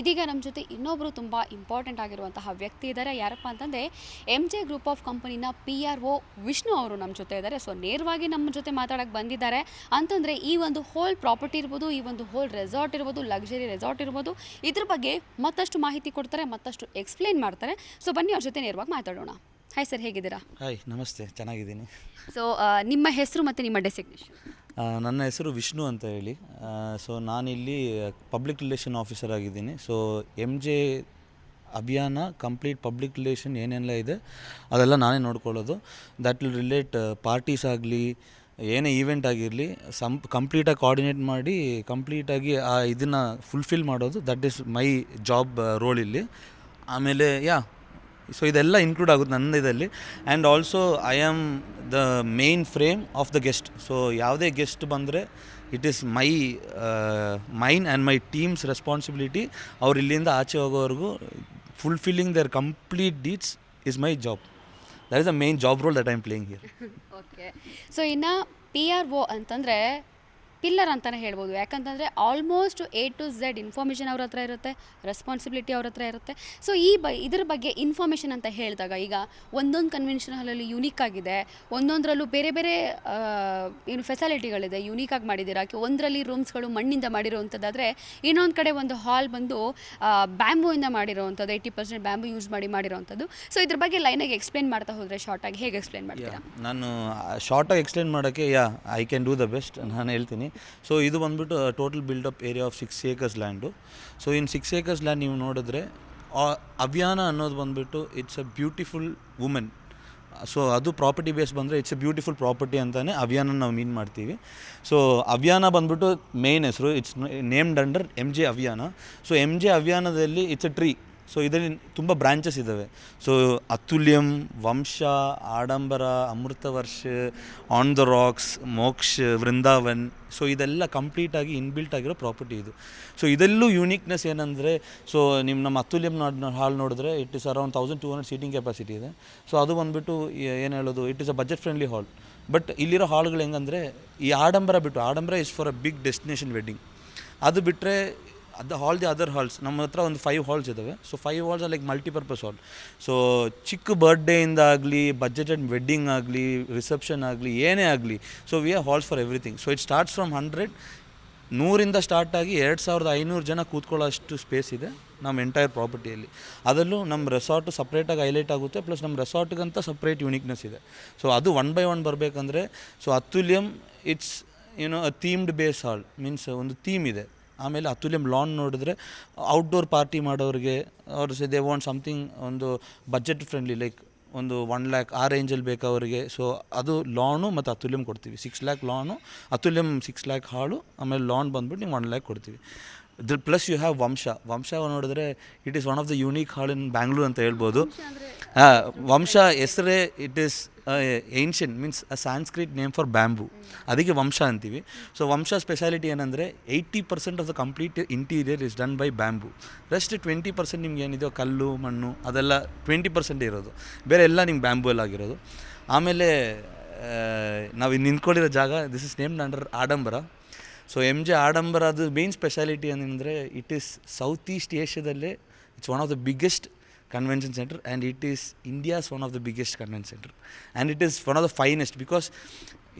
ಇದೀಗ ನಮ್ಮ ಜೊತೆ ಇನ್ನೊಬ್ಬರು ತುಂಬ ಇಂಪಾರ್ಟೆಂಟ್ ಆಗಿರುವಂತಹ ವ್ಯಕ್ತಿ ಇದ್ದಾರೆ. ಯಾರಪ್ಪ ಅಂತಂದರೆ ಎಂ ಜೆ ಗ್ರೂಪ್ ಆಫ್ ಕಂಪನಿನ ಪಿ ಆರ್ ಒ ವಿಷ್ಣು ಅವರು ನಮ್ಮ ಜೊತೆ ಇದ್ದಾರೆ. ಸೊ ನೇರವಾಗಿ ನಮ್ಮ ಜೊತೆ ಮಾತಾಡೋಕ್ಕೆ ಬಂದಿದ್ದಾರೆ. ಅಂತಂದರೆ ಈ ಒಂದು ಹೋಲ್ ಪ್ರಾಪರ್ಟಿ ಇರ್ಬೋದು ಈ ಒಂದು ಹೋಲ್ ರೆಸಾರ್ಟ್ ಇರ್ಬೋದು ಲಕ್ಸುರಿ ರೆಸಾರ್ಟ್ ಇರ್ಬೋದು ಇದ್ರ ಬಗ್ಗೆ ಮತ್ತಷ್ಟು ಮಾಹಿತಿ ಕೊಡ್ತಾರೆ ಮತ್ತಷ್ಟು ಎಕ್ಸ್ಪ್ಲೇನ್ ಮಾಡ್ತಾರೆ. ಸೊ ಬನ್ನಿ ಅವ್ರ ಜೊತೆ ನೇರವಾಗಿ ಮಾತಾಡೋಣ. ಹಾಯ್ ಸರ್ ಹೇಗಿದ್ದೀರಾ? ಹಾಯ್ ನಮಸ್ತೆ. ಚೆನ್ನಾಗಿದ್ದೀನಿ. ಸೊ ನಿಮ್ಮ ಹೆಸರು ಮತ್ತು ನಿಮ್ಮ ಡೆಸಿಗ್ನೇಷನ್ ನನ್ನ ಹೆಸರು ವಿಷ್ಣು ಅಂತ ಹೇಳಿ. ಸೊ ನಾನಿಲ್ಲಿ ಪಬ್ಲಿಕ್ ರಿಲೇಷನ್ ಆಫೀಸರ್ ಆಗಿದ್ದೀನಿ. So M J Abhiyana complete public relation ಏನೆಲ್ಲ ಇದೆ ಅದೆಲ್ಲ ನಾನೇ ನೋಡ್ಕೊಳ್ಳೋದು. ದ್ಯಾಟ್ ವಿಲ್ ರಿಲೇಟ್ ಪಾರ್ಟೀಸ್ ಆಗಲಿ, ಏನೇ ಈವೆಂಟ್ ಆಗಿರಲಿ ಸಂ ಕಂಪ್ಲೀಟಾಗಿ ಕೋಆರ್ಡಿನೇಟ್ ಮಾಡಿ ಕಂಪ್ಲೀಟಾಗಿ ಆ ಇದನ್ನು ಫುಲ್ಫಿಲ್ ಮಾಡೋದು. That is my job role ಇಲ್ಲಿ. ಆಮೇಲೆ ಯಾ ಸೊ ಇದೆಲ್ಲ ಇನ್ಕ್ಲೂಡ್ ಆಗುತ್ತೆ ನನ್ನ ಇದರಲ್ಲಿ. And also I am the main frame of the guest so ಯಾವುದೇ ಗೆಸ್ಟ್ ಬಂದರೆ it is my main and my teams responsibility ಅವ್ರು ಇಲ್ಲಿಂದ ಆಚೆ ಹೋಗೋವರೆಗೂ fulfilling their complete deeds is my job that is the main job role that I'm playing here okay so ಇನ್ನು P R O ಅಂತಂದರೆ pillar ಅಂತಲೇ ಹೇಳ್ಬೋದು. ಯಾಕಂತಂದರೆ almost A to Z information ಅವ್ರ ಹತ್ರ ಇರುತ್ತೆ ರೆಸ್ಪಾನ್ಸಿಬಿಲಿಟಿ ಅವ್ರ ಹತ್ರ ಇರುತ್ತೆ. ಸೊ ಈ ಬ, ಇದ್ರ ಬಗ್ಗೆ ಇನ್ಫಾರ್ಮೇಷನ್ ಅಂತ ಹೇಳಿದಾಗ ಈಗ ಒಂದೊಂದು ಕನ್ವೆನ್ಷನ್ ಹಾಲಲ್ಲಿ ಯುನೀಕ್ ಆಗಿದೆ, ಒಂದೊಂದರಲ್ಲೂ ಬೇರೆ ಬೇರೆ ಏನು ಫೆಸಿಲಿಟಿಗಳಿದೆ ಆಗಿ ಮಾಡಿದ್ದೀರಾ? ಒಂದರಲ್ಲಿ ರೂಮ್ಸ್ಗಳು ಮಣ್ಣಿಂದ ಮಾಡಿರೋವಂಥದ್ದಾದರೆ ಇನ್ನೊಂದು ಕಡೆ ಒಂದು ಹಾಲ್ ಬಂದು ಬ್ಯಾಂಬೂಯಿಂದ ಮಾಡಿರೋವಂಥದ್ದು ಏಯ್ಟಿ ಪರ್ಸೆಂಟ್ ಬ್ಯಾಂಬೂ ಯೂಸ್ ಮಾಡಿ ಮಾಡಿರೋವಂಥದ್ದು ಸೊ ಇದ್ರ ಬಗ್ಗೆ ಲೈನಾಗಿ ಎಕ್ಸ್ಪ್ಲೇನ್ ಮಾಡ್ತಾ ಹೋದರೆ ಶಾರ್ಟಾಗಿ ಹೇಗೆ ಎಕ್ಸ್ಪ್ಲೇನ್ ಮಾಡ್ತೀರಾ? ನಾನು ಶಾರ್ಟಾಗಿ ಎಕ್ಸ್ಪ್ಲೇನ್ ಮಾಡೋಕ್ಕೆ, yeah I can do the best ನಾನು ಹೇಳ್ತೀನಿ. ಸೊ ಇದು ಬಂದುಬಿಟ್ಟು total buildup area of six acres land so in six acres land ನೀವು ನೋಡಿದ್ರೆ ಅಭಿಯಾನ ಅನ್ನೋದು ಬಂದುಬಿಟ್ಟು it's a beautiful women so ಅದು ಪ್ರಾಪರ್ಟಿ ಬೇಸ್ ಬಂದರೆ ಇಟ್ಸ್ ಎ ಬ್ಯೂಟಿಫುಲ್ ಪ್ರಾಪರ್ಟಿ ಅಂತಲೇ ಅಭಿಯಾನ ನಾವು ಮೀನ್ ಮಾಡ್ತೀವಿ. ಸೊ ಅಭಿಯಾನ ಬಂದುಬಿಟ್ಟು ಮೇನ್ ಹೆಸರು it's named under M J Abhiyana so M J ಅಭಿಯಾನದಲ್ಲಿ ಇಟ್ಸ್ ಎ ಟ್ರೀ ಸೊ ಇದರಲ್ಲಿ ತುಂಬ ಬ್ರಾಂಚಸ್ ಇದ್ದಾವೆ so Atulyam, Vamsha, Adambara Amritavarsha on the rocks Moksha, Vrindavan. So ಇದೆಲ್ಲ ಕಂಪ್ಲೀಟಾಗಿ ಇನ್ಬಿಲ್ಟ್ ಆಗಿರೋ ಪ್ರಾಪರ್ಟಿ ಇದು. ಸೊ ಇದೆಲ್ಲೂ ಯೂನಿಕ್ನೆಸ್ ಏನಂದರೆ ಸೊ ನಿಮ್ಮ ನಮ್ಮ ಅತುಲ್ಯಂ ಹಾಲ್ ನೋಡಿದ್ರೆ it is around thousand two hundred seating capacity ಇದೆ. ಸೊ ಅದು ಬಂದುಬಿಟ್ಟು ಏನು ಹೇಳೋದು? It is a budget friendly hall but ಇಲ್ಲಿರೋ ಹಾಲ್ಗಳು ಹೆಂಗಂದರೆ, ಈ ಆಡಂಬರ ಬಿಟ್ಟು, Adambara is for a big destination wedding ಅದು ಬಿಟ್ಟರೆ ಅದು ಹಾಲ್ ದಿ ಅದರ್ ಹಾಲ್ಸ್ ನಮ್ಮ ಹತ್ರ ಒಂದು ಫೈವ್ ಹಾಲ್ಸ್ ಇದ್ದಾವೆ so five halls like multipurpose hall so ಚಿಕ್ಕ ಬರ್ಡೇಯಿಂದ ಆಗಲಿ ಬಜೆಟೆಡ್ ವೆಡ್ಡಿಂಗ್ ಆಗಲಿ ರಿಸೆಪ್ಷನ್ ಆಗಲಿ, ಏನೇ ಆಗಲಿ so we are halls for everything so it starts from hundred ನೂರಿಂದ start ಆಗಿ ಎರಡು ಸಾವಿರದ ಐನೂರು ಜನ ಕೂತ್ಕೊಳ್ಳೋ ಅಷ್ಟು ಸ್ಪೇಸ್ ಇದೆ ನಮ್ಮ ಎಂಟೈರ್ ಪ್ರಾಪರ್ಟಿಯಲ್ಲಿ ಅದರಲ್ಲೂ ನಮ್ಮ ರೆಸಾರ್ಟು ಸಪ್ರೇಟಾಗಿ ಹೈಲೈಟ್ ಆಗುತ್ತೆ ಪ್ಲಸ್ ನಮ್ಮ ರೆಸಾರ್ಟ್ಗಂತ ಸಪ್ರೇಟ್ ಯೂನಿಕ್ನೆಸ್ ಇದೆ. ಸೊ ಅದು ಒನ್ ಬೈ ಒನ್ ಬರಬೇಕಂದ್ರೆ ಸೊ ಅತುಲ್ಯಂ ಇಟ್ಸ್ ಏನೋ ಥೀಮ್ಡ್ ಬೇಸ್ ಹಾಲ್ ಮೀನ್ಸ್ ಒಂದು ಥೀಮ್ ಇದೆ. ಆಮೇಲೆ ಅತುಲ್ಯಂ ಲಾನ್ ನೋಡಿದ್ರೆ ಔಟ್ಡೋರ್ ಪಾರ್ಟಿ ಮಾಡೋರಿಗೆ ಅವ್ರು ದೇ ವಾಂಟ್ ಸಮಥಿಂಗ್ ಒಂದು ಬಜೆಟ್ ಫ್ರೆಂಡ್ಲಿ ಲೈಕ್ ಒಂದು ಒನ್ ಲ್ಯಾಕ್ ಆ ರೇಂಜಲ್ಲಿ ಬೇಕು ಅವರಿಗೆ. ಸೊ ಅದು ಲಾನು ಮತ್ತು ಅತುಲ್ಯಂ ಕೊಡ್ತೀವಿ. Six lakh lawn Atulyam six lakh hall, ಆಮೇಲೆ ಲಾನ್ ಬಂದ್ಬಿಟ್ಟು ನೀವು ಒನ್ ಲ್ಯಾಕ್ ಕೊಡ್ತೀವಿ. ದ್ರ plus you have Vamsha Vamsha ನೋಡಿದ್ರೆ it is one of the unique hall in Bangalore ಅಂತ ಹೇಳ್ಬೋದು. ಹಾಂ ವಂಶ ಹೆಸರೇ it is ancient means a Sanskrit name for bamboo ಅದಕ್ಕೆ ವಂಶ ಅಂತೀವಿ. ಸೊ ವಂಶ ಸ್ಪೆಷಾಲಿಟಿ ಏನಂದರೆ eighty percent of the complete interior is done by bamboo rest twenty percent ನಿಮ್ಗೆ ಏನಿದೆಯೋ ಕಲ್ಲು ಮಣ್ಣು ಅದೆಲ್ಲ ಟ್ವೆಂಟಿ ಪರ್ಸೆಂಟ್ ಇರೋದು. ಬೇರೆ ಎಲ್ಲ ನಿಮ್ಗೆ ಬ್ಯಾಂಬು ಅಲ್ಲಿ ಆಗಿರೋದು. ಆಮೇಲೆ ನಾವು ಇಲ್ಲಿ ನಿಂತ್ಕೊಂಡಿರೋ ಜಾಗ this is named under Adambara so M J Adambara ಅದು ಮೇನ್ ಸ್ಪೆಷಾಲಿಟಿ ಏನಂದರೆ it is south east ಏಷ್ಯಾದಲ್ಲೇ it's one of the biggest convention centre and it is India's one of the biggest convention centre and it is one of the finest because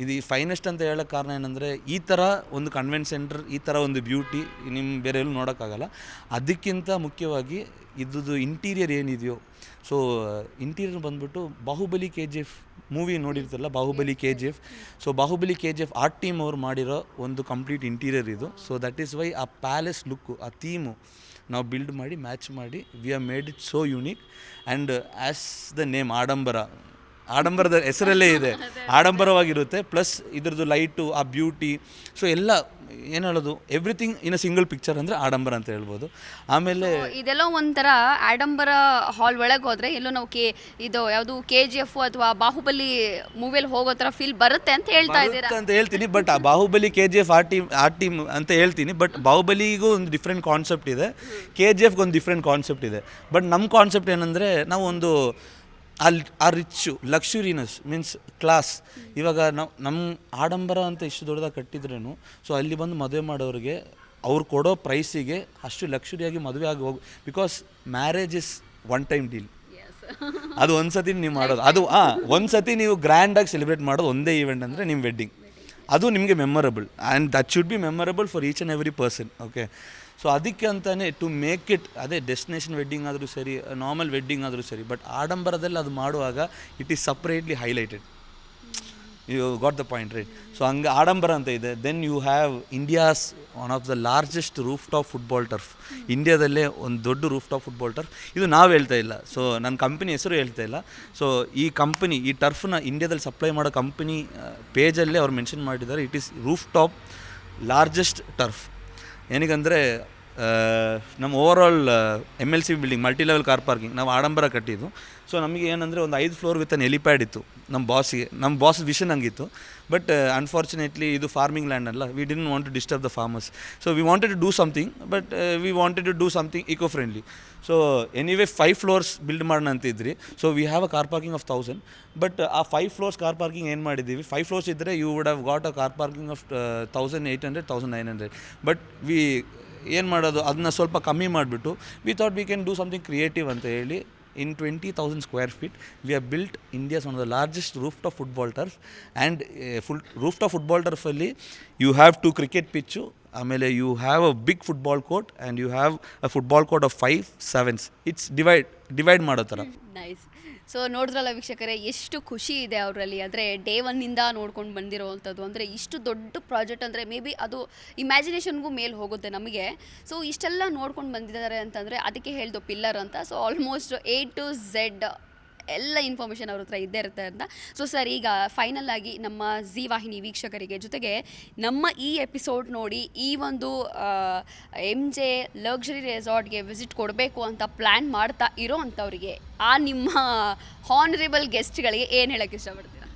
ಇದು finest ಅಂತ ಹೇಳೋ ಕಾರಣ ಏನಂದರೆ ಈ ಥರ ಒಂದು ಕನ್ವೆನ್ಟ್ centre ಈ ಥರ ಒಂದು ಬ್ಯೂಟಿ ನಿಮ್ಮ ಬೇರೆ ಎಲ್ಲೂ ನೋಡೋಕ್ಕಾಗಲ್ಲ. ಅದಕ್ಕಿಂತ ಮುಖ್ಯವಾಗಿ ಇದ್ದದ್ದು ಇಂಟೀರಿಯರ್ ಏನಿದೆಯೋ ಸೊ ಇಂಟೀರಿಯರ್ ಬಂದ್ಬಿಟ್ಟು Baahubali K G F movie ನೋಡಿರ್ತಾರಲ್ಲ, Baahubali K G F so Baahubali K G F art team ಅವ್ರು ಮಾಡಿರೋ ಒಂದು ಕಂಪ್ಲೀಟ್ ಇಂಟೀರಿಯರ್ ಇದು. ಸೊ ದಟ್ ಈಸ್ ವೈ ಆ ಪ್ಯಾಲೇಸ್ ಲುಕ್ಕು ಆ ಥೀಮು ನಾವು ಬಿಲ್ಡ್ ಮಾಡಿ ಮ್ಯಾಚ್ ಮಾಡಿ we are made it so unique and as the name Adambara ಆಡಂಬರದ ಹೆಸರಲ್ಲೇ ಇದೆ. ಆಡಂಬರವಾಗಿರುತ್ತೆ ಪ್ಲಸ್ ಇದ್ರದ್ದು ಲೈಟು ಆ ಬ್ಯೂಟಿ ಸೊ ಎಲ್ಲ ಏನು ಹೇಳೋದು everything in a single picture ಅಂದರೆ ಆಡಂಬರ ಅಂತ ಹೇಳ್ಬೋದು. ಆಮೇಲೆ ಇದೆಲ್ಲ ಒಂಥರ ಆಡಂಬರ ಹಾಲ್ ಒಳಗೆ ಹೋದರೆ ಎಲ್ಲೋ ನಾವು ಕೆ ಇದು ಯಾವುದು ಕೆ ಜಿ ಎಫ್ ಅಥವಾ ಬಾಹುಬಲಿ ಮೂವಿಯಲ್ಲಿ ಹೋಗೋ ಥರ ಫೀಲ್ ಬರುತ್ತೆ ಅಂತ ಹೇಳ್ತಾ ಇದ್ದೀರಾ? ಅಂತ ಹೇಳ್ತೀನಿ ಬಟ್ ಆ Baahubali K G F art team art team ಅಂತ ಹೇಳ್ತೀನಿ ಬಟ್ ಬಾಹುಬಲಿಗೂ ಒಂದು ಡಿಫ್ರೆಂಟ್ ಕಾನ್ಸೆಪ್ಟ್ ಇದೆ. ಕೆ ಜಿ ಎಫ್ಗೆ ಒಂದು ಡಿಫ್ರೆಂಟ್ ಕಾನ್ಸೆಪ್ಟ್ ಇದೆ. ಬಟ್ ನಮ್ಮ ಕಾನ್ಸೆಪ್ಟ್ ಏನಂದರೆ ನಾವು ಒಂದು ಅಲ್ಲಿ ಆ ರಿಚ್ಚು ಲಕ್ಷುರಿನಸ್ ಮೀನ್ಸ್ ಕ್ಲಾಸ್. ಇವಾಗ ನಾವು ನಮ್ಮ ಆಡಂಬರ ಅಂತ ಇಷ್ಟು ದೊಡ್ಡದಾಗಿ ಕಟ್ಟಿದ್ರೇನು ಸೊ ಅಲ್ಲಿ ಬಂದು ಮದುವೆ ಮಾಡೋರಿಗೆ ಅವ್ರು ಕೊಡೋ ಪ್ರೈಸಿಗೆ ಅಷ್ಟು ಲಕ್ಷುರಿಯಾಗಿ ಮದುವೆ ಆಗಿ ಹೋಗಿ because marriage is one time deal. ಅದು ಒಂದ್ಸತಿ ನೀವು ಮಾಡೋದು. ಅದು ಹಾಂ ಒಂದ್ಸತಿ ನೀವು ಗ್ರ್ಯಾಂಡಾಗಿ ಸೆಲೆಬ್ರೇಟ್ ಮಾಡೋದು ಒಂದೇ ಈವೆಂಟ್ ಅಂದರೆ ನಿಮ್ಮ ವೆಡ್ಡಿಂಗ್. ಅದು ನಿಮಗೆ memorable and that should be memorable for each and every person okay so ಅದಕ್ಕೆ ಅಂತಲೇ ಟು ಮೇಕ್ ಇಟ್ ಅದೇ ಡೆಸ್ಟಿನೇಷನ್ ವೆಡ್ಡಿಂಗ್ ಆದರೂ ಸರಿ ನಾರ್ಮಲ್ ವೆಡ್ಡಿಂಗ್ ಆದರೂ ಸರಿ ಬಟ್ ಆಡಂಬರದಲ್ಲಿ ಅದು ಮಾಡುವಾಗ it is separately highlighted you got the point right so ಹಂಗೆ ಆಡಂಬರ ಅಂತ ಇದೆ. Then you have India's one of the largest roof top football turf ಇಂಡಿಯಾದಲ್ಲೇ ಒಂದು ದೊಡ್ಡ ರೂಫ್ ಟಾಪ್ ಫುಟ್ಬಾಲ್ ಟರ್ಫ್ ಇದು ನಾವು ಹೇಳ್ತಾ ಇಲ್ಲ. ಸೊ ನನ್ನ ಕಂಪನಿ ಹೆಸರು ಹೇಳ್ತಾ ಇಲ್ಲ. ಸೊ ಈ ಕಂಪನಿ ಈ ಟರ್ಫ್ನ ಇಂಡಿಯಾದಲ್ಲಿ ಸಪ್ಲೈ ಮಾಡೋ ಕಂಪನಿ ಪೇಜಲ್ಲೇ ಅವ್ರು ಮೆನ್ಷನ್ ಮಾಡಿದ್ದಾರೆ. It is roof top largest turf ಏನಕ್ಕಂದರೆ ನಮ್ಮ over all M L C building multi level car parking ನಾವು ಆಡಂಬರ ಕಟ್ಟಿದ್ದು. ಸೊ ನಮಗೆ ಏನಂದರೆ ಒಂದು ಐದು ಫ್ಲೋರ್ ವಿತ್ ಅನ್ ಎಲಿಪ್ಯಾಡ್ ಇತ್ತು, ನಮ್ಮ ಬಾಸಿಗೆ ನಮ್ಮ ಬಾಸ್ ವಿಷನ್ ಹಂಗಿತ್ತು. ಬಟ್ ಅನ್ಫಾರ್ಚುನೇಟ್ಲಿ ಇದು ಫಾರ್ಮಿಂಗ್ ಲ್ಯಾಂಡ್ ಅಲ್ಲ we didn't want to disturb the farmers so we wanted to do something but we wanted to do something eco friendly so anyway five floors build ಮಾಡೋಣ ಅಂತ ಇದ್ರಿ so we have a car parking of thousand but ಆ five floors car parking ಏನು ಮಾಡಿದ್ದೀವಿ? Five floors ಇದ್ದರೆ you would have got a car parking of thousand eight hundred thousand nine hundred but we ಏನು ಮಾಡೋದು? ಅದನ್ನ ಸ್ವಲ್ಪ ಕಮ್ಮಿ ಮಾಡಿಬಿಟ್ಟು we thought we can do something creative ಅಂತ ಹೇಳಿ in twenty thousand square feet we are built India's one the largest roof top football turf and full roof top football ಟರ್ಫಲ್ಲಿ you have two cricket pitch ಆಮೇಲೆ you have a big football court and you have a football court of five sevens it's divide divide ಮಾಡೋ ಥರ nice so ನೋಡಿದ್ರಲ್ಲ ವೀಕ್ಷಕರೇ, ಎಷ್ಟು ಖುಷಿ ಇದೆ ಅವರಲ್ಲಿ. ಅಂದರೆ ಡೇ ಒನ್ನಿಂದ ನೋಡ್ಕೊಂಡು ಬಂದಿರೋವಂಥದ್ದು. ಅಂದರೆ, ಇಷ್ಟು ದೊಡ್ಡ ಪ್ರಾಜೆಕ್ಟ್ ಅಂದರೆ ಮೇ ಬಿ ಅದು ಇಮ್ಯಾಜಿನೇಷನ್ಗೂ ಮೇಲೆ ಹೋಗುತ್ತೆ ನಮಗೆ. ಸೊ ಇಷ್ಟೆಲ್ಲ ನೋಡ್ಕೊಂಡು ಬಂದಿದ್ದಾರೆ ಅಂತಂದರೆ, ಅದಕ್ಕೆ ಹೇಳ್ದು ಪಿಲ್ಲರ್ ಅಂತ. So almost A to Z ಎಲ್ಲ ಇನ್ಫಾರ್ಮೇಷನ್ ಅವ್ರ ಹತ್ರ ಇದ್ದೇ ಇರುತ್ತೆ ಅಂತ. ಸೊ ಸರ್ ಈಗ ಫೈನಲ್ ಆಗಿ ನಮ್ಮ ಜಿ ವಾಹಿನಿ ವೀಕ್ಷಕರಿಗೆ ಜೊತೆಗೆ ನಮ್ಮ ಈ ಎಪಿಸೋಡ್ ನೋಡಿ ಈ ಒಂದು ಎಂ ಜೆ ಲಕ್ಸುರಿ ರೆಸಾರ್ಟ್ಗೆ ವಿಸಿಟ್ ಕೊಡಬೇಕು ಅಂತ ಪ್ಲ್ಯಾನ್ ಮಾಡ್ತಾ ಇರೋ ಅಂಥವ್ರಿಗೆ ಆ ನಿಮ್ಮ ಹಾನರೇಬಲ್ ಗೆಸ್ಟ್ಗಳಿಗೆ ಏನು ಹೇಳೋಕ್ಕೆ ಇಷ್ಟಪಡ್ತೀರಾ?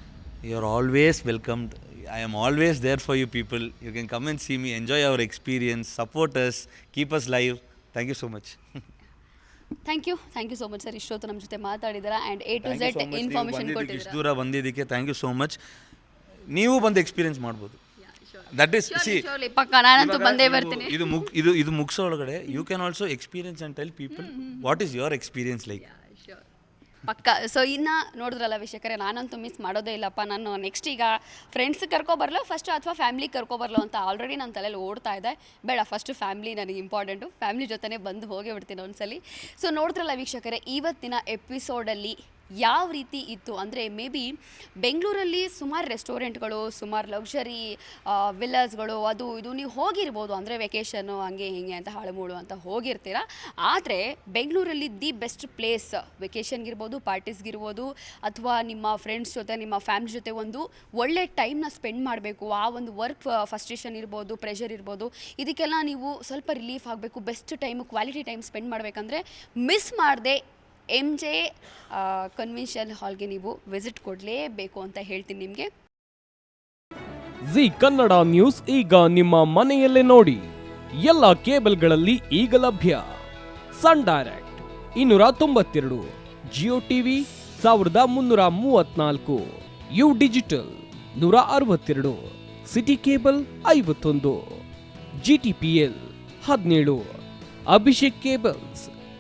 You are always welcomed I am always there for you people you can come and see me enjoy our experience support us keep us live thank you so much thank you thank you so much sir ಇಷ್ಟೊತ್ತು ನಮ್ಮ ಜೊತೆ ಮಾತಾಡಿದ್ದೀರಾ and A to Z information ಇಷ್ಟು ಕೊಟ್ಟಿದ್ದೀರಾ ದೂರ ಬಂದಿದ್ದಕ್ಕೆ thank you so much ನೀವು ಬಂದು experience ಮಾಡ್ಬೋದು. ದಟ್ ಈಸ್ ಸಿ Surely, ಪಕ್ಕ ನಾನಂತೂ ಬಂದೇ ಬರ್ತೀನಿ. ಇದು ಮುಗ್ ಇದು ಇದು ಮುಗಿಸೋ ಒಳಗಡೆ you can also experience and tell people what is your experience like ಪಕ್ಕ. ಸೊ ಇನ್ನು ನೋಡಿದ್ರಲ್ಲ ವೀಕ್ಷಕರೇ, ನಾನಂತೂ ಮಿಸ್ ಮಾಡೋದೇ ಇಲ್ಲಪ್ಪ. ನಾನು ನೆಕ್ಸ್ಟ್ ಈಗ ಫ್ರೆಂಡ್ಸ್ ಕರ್ಕೊಬರಲೋ ಫಸ್ಟ್ ಅಥವಾ ಫ್ಯಾಮಿಲಿ ಕರ್ಕೊಬರಲೋ ಅಂತ ಆಲ್ರೆಡಿ ನನ್ನ ತಲೆಯಲ್ಲಿ ಓಡ್ತಾ ಇದೆ. ಬೇಡ ಫಸ್ಟ್ ಫ್ಯಾಮಿಲಿ ನನಗೆ ಇಂಪಾರ್ಟೆಂಟು ಫ್ಯಾಮಿಲಿ ಜೊತೆನೇ ಬಂದು ಹೋಗೇ ಬಿಡ್ತೀನಿ ಒಂದ್ಸಲಿ. ಸೊ ನೋಡಿದ್ರಲ್ಲ ವೀಕ್ಷಕರೇ, ಇವತ್ತಿನ ಎಪಿಸೋಡಲ್ಲಿ ಯಾವ ರೀತಿ ಇತ್ತು ಅಂದರೆ ಮೇ ಬಿ ಬೆಂಗಳೂರಲ್ಲಿ ಸುಮಾರು ರೆಸ್ಟೋರೆಂಟ್ಗಳು, ಸುಮಾರು ಲಕ್ಸುರಿ ವಿಲ್ಲರ್ಸ್ಗಳು ಅದು ಇದು ನೀವು ಹೋಗಿರ್ಬೋದು ಅಂದರೆ ವೆಕೇಷನ್ನು ಹಂಗೆ ಹಿಂಗೆ ಅಂತ ಹಾಳುಮೂಳು ಅಂತ ಹೋಗಿರ್ತೀರ. ಆದರೆ ಬೆಂಗಳೂರಲ್ಲಿ ದಿ ಬೆಸ್ಟ್ ಪ್ಲೇಸ್ ವೆಕೇಷನ್ಗಿರ್ಬೋದು, ಪಾರ್ಟೀಸ್ಗಿರ್ಬೋದು, ಅಥವಾ ನಿಮ್ಮ ಫ್ರೆಂಡ್ಸ್ ಜೊತೆ, ನಿಮ್ಮ ಫ್ಯಾಮಿಲಿ ಜೊತೆ ಒಂದು ಒಳ್ಳೆ ಟೈಮ್ನ ಸ್ಪೆಂಡ್ ಮಾಡಬೇಕು. ಆ ಒಂದು ವರ್ಕ್ ಫಸ್ಟ್ರೇಷನ್ ಇರ್ಬೋದು, ಪ್ರೆಷರ್ ಇರ್ಬೋದು, ಇದಕ್ಕೆಲ್ಲ ನೀವು ಸ್ವಲ್ಪ ರಿಲೀಫ್ ಆಗಬೇಕು, best time, quality time spend ಮಾಡಬೇಕಂದ್ರೆ ಮಿಸ್ ಮಾಡದೆ ಎಂ ಜೆ ಕನ್ವೆನ್ಷನ್ ಹಾಲ್ಗೆ ನೀವು ವಿಸಿಟ್ ಕೊಡಲೇಬೇಕು ಅಂತ ಹೇಳ್ತೀನಿ ನಿಮಗೆ. ಜಿ ಕನ್ನಡ ನ್ಯೂಸ್ ಈಗ ನಿಮ್ಮ ಮನೆಯಲ್ಲೇ ನೋಡಿ. ಎಲ್ಲ ಕೇಬಲ್ಗಳಲ್ಲಿ ಈಗ ಲಭ್ಯ. ಸನ್ ಡೈರೆಕ್ಟ್ ಇನ್ನೂರ ತೊಂಬತ್ತೆರಡು, ಜಿಯೋ ಟಿವಿ ಸಾವಿರದ ಮುನ್ನೂರ ಮೂವತ್ನಾಲ್ಕು ಯು ಡಿಜಿಟಲ್ ನೂರ ಅರವತ್ತೆರಡು, ಸಿಟಿ ಕೇಬಲ್ ಐವತ್ತೊಂದು, ಜಿ ಟಿ ಪಿ ಎಲ್ ಹದಿನೇಳು, ಅಭಿಷೇಕ್ ಕೇಬಲ್ಸ್